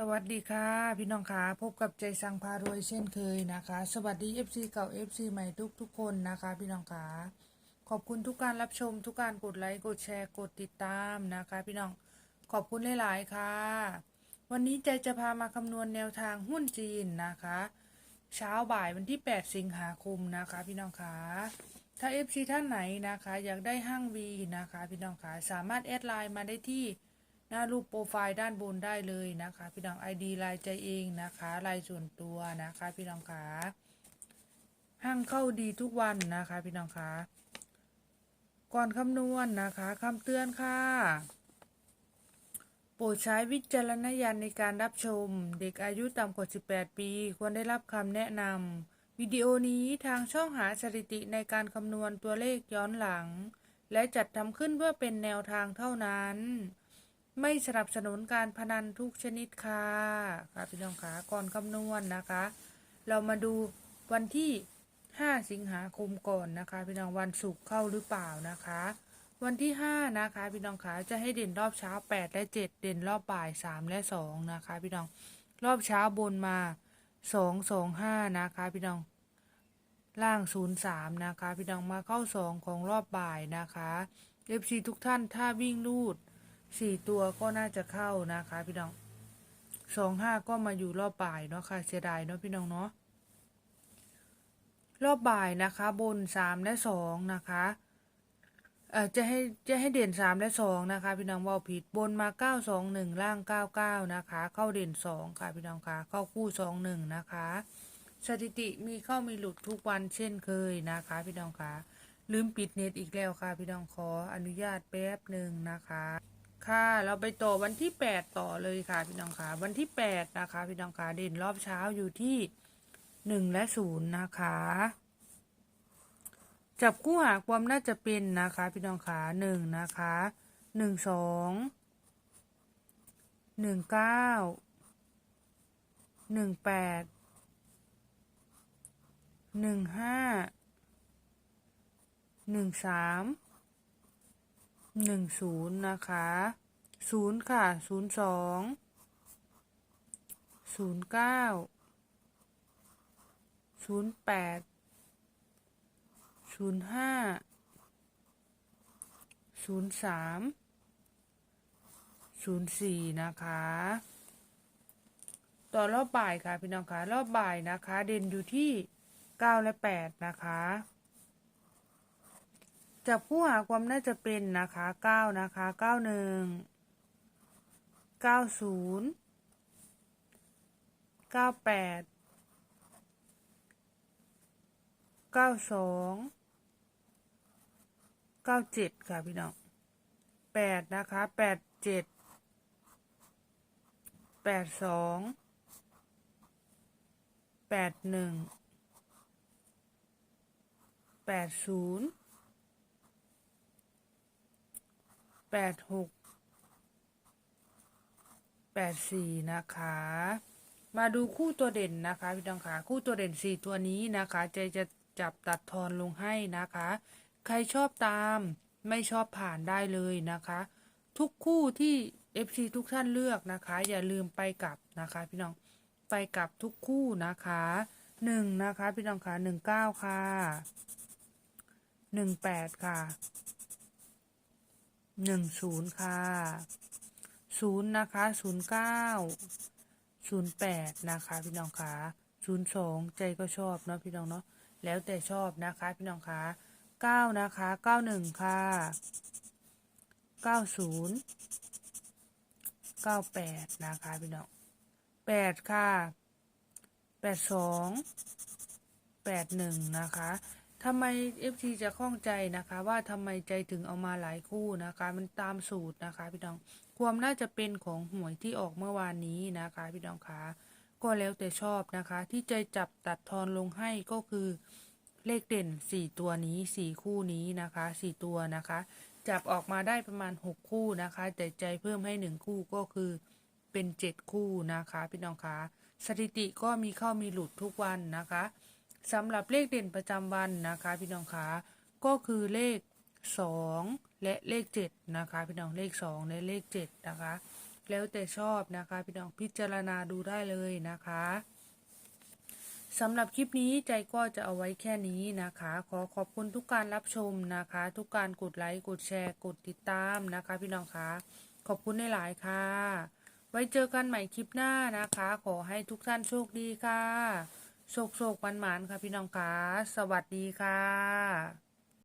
สวัสดีค่ะ พี่น้องคะพบกับใจสังพารวยเช่นเคยนะคะ สวัสดี FC เก่า FC ใหม่ทุกทุกคนนะคะ พี่น้องคะขอบคุณทุกการรับชมทุกการกดไลค์กดแชร์กดติดตามนะคะ พี่น้องขอบคุณหลายๆค่ะ วันนี้ใจจะพามาคำนวณแนวทางหุ้นจีนนะคะ เช้าบ่ายวันที่ 8 สิงหาคมนะคะ พี่น้องคะถ้า FC ท่านไหนนะคะ อยากได้ห้างวีนะคะ พี่น้องคะสามารถแอดไลน์มาได้ที่ หน้ารูปโปรไฟล์ด้านบนได้เลยนะคะ พี่น้อง ID ลายใจเองนะคะลายส่วนตัวนะคะ พี่น้องขาห้างเข้าดีทุกวันนะคะ พี่น้องขาก่อนคำนวณนะคะคำเตือนค่ะโปรดใช้วิจารณญาณในการรับชม เด็กอายุต่ำกว่า 18 ปี ควรได้รับคำแนะนำวิดีโอนี้ทางช่องหาสถิติในการคำนวณตัวเลขย้อนหลัง และจัดทำขึ้นเพื่อเป็นแนวทางเท่านั้น ไม่สนับสนุนการพนันทุกชนิดค่ะค่ะพี่น้องคะก่อนคำนวณนะคะ เรามาดูวันที่ 5 สิงหาคมก่อนนะคะ พี่น้องวันศุกร์เข้าหรือเปล่านะคะ วันที่ 5 นะคะ พี่น้องคะจะให้เด่นรอบเช้า 8 และ 7 เด่นรอบบ่าย 3 และ 2 นะคะ พี่น้องรอบเช้าบนมา 2 2 5 นะคะ พี่น้องล่าง 03 นะคะ พี่น้องมาเข้า 2 ของรอบบ่ายนะคะ FC ทุกท่านถ้าวิ่งลูด สี่ตัวก็น่าจะเข้านะคะ พี่น้องสองห้าก็มาอยู่รอบบ่ายเนาะค่ะเสียดายเนาะพี่น้องเนาะรอบบ่ายนะคะ บนสามและสองนะคะเอ่อจะให้จะให้เด่นสามและสองนะคะ พี่น้องว่าผิดบนมาเก้าสองหนึ่งล่างเก้าเก้านะคะ เข้าเด่นสองค่ะพี่น้องค่ะเข้าคู่สองหนึ่งนะคะ สถิติมีเข้ามีหลุดทุกวันเช่นเคยนะคะ พี่น้องค่ะลืมปิดเน็ตอีกแล้วค่ะ พี่น้องขออนุญาตแป๊บหนึ่งนะคะ ค่ะ เราไปต่อวันที่ 8 ต่อเลยค่ะพี่น้องค่ะ วันที่ 8 นะคะ พี่น้องค่ะเด่นรอบเช้าอยู่ที่ 1 และ 0 นะคะ จับคู่หาความน่าจะเป็นนะคะ พี่น้องค่ะ1นะคะ 1 2 1 9 1 8 1 5 1 3 หนึ่งศูนย์นะคะศูนย์ค่ะศูนย์สองศูนย์เก้าศูนย์แปดศูนย์ห้าศูนย์สามศูนย์สี่นะคะต่อรอบบ่ายค่ะพี่น้องคะรอบบ่ายนะคะ เด่นอยู่ที่เก้าและแปดนะคะ จับผู้หาความน่าจะเป็นนะคะเก้านะคะเก้าหนึ่งเก้าศูนย์เก้าแปดเก้าสองเก้าเจ็ดค่ะพี่น้องแปดนะคะแปดเจ็ดแปดสองแปดหนึ่งแปดศูนย์ แปดหกแปดสี่นะคะ มาดูคู่ตัวเด่นนะคะพี่น้องค่ะคู่ตัวเด่นสี่ตัวนี้นะคะใจจะจับตัดทอนลงให้นะคะ ใครชอบตามไม่ชอบผ่านได้เลยนะคะ ทุกคู่ที่ FC ทุกท่านเลือกนะคะ อย่าลืมไปกลับนะคะพี่น้องไปกลับทุกคู่นะคะหนึ่งนะคะพี่น้องค่ะหนึ่งเก้าค่ะหนึ่งแปดค่ะ หนึ่งศูนย์ค่ะศูนย์นะคะศูนย์เก้าศูนย์แปดนะคะ พี่น้องคะศูนย์สองใจก็ชอบเนาะพี่น้องเนาะแล้วแต่ชอบนะคะ พี่น้องคะเก้านะคะเก้าหนึ่งค่ะเก้าศูนย์เก้าแปดนะคะพี่น้องแปดค่ะแปดสองแปดหนึ่งนะคะ ทำไม FT จะข้องใจนะคะว่าทำไมใจถึงเอามาหลายคู่นะคะ มันตามสูตรนะคะพี่น้องความน่าจะเป็นของหวยที่ออกเมื่อวานนี้นะคะพี่น้องคะก็แล้วแต่ชอบนะคะ ที่ใจจับตัดทอนลงให้ก็คือเลขเด่นสี่ตัวนี้สี่คู่นี้นะคะสี่ตัวนะคะ จับออกมาได้ประมาณหกคู่นะคะ แต่ใจเพิ่มให้หนึ่งคู่ก็คือเป็นเจ็ดคู่นะคะ พี่น้องคะสถิติก็มีเข้ามีหลุดทุกวันนะคะ สำหรับเลขเด่นประจำวันนะคะ พี่น้องคะก็คือเลข 2 และเลข 7 นะคะ พี่น้องเลข 2 และเลข 7 นะคะ แล้วแต่ชอบนะคะ พี่น้องพิจารณาดูได้เลยนะคะสำหรับคลิปนี้ใจก็จะเอาไว้แค่นี้นะคะ ขอขอบคุณทุกการรับชมนะคะ ทุกการกดไลค์กดแชร์กดติดตามนะคะ พี่น้องคะขอบคุณในหลายค่ะ ไว้เจอกันใหม่คลิปหน้านะคะ ขอให้ทุกท่านโชคดีค่ะ โชคโชคมันหมานค่ะพี่น้องคะสวัสดีค่ะ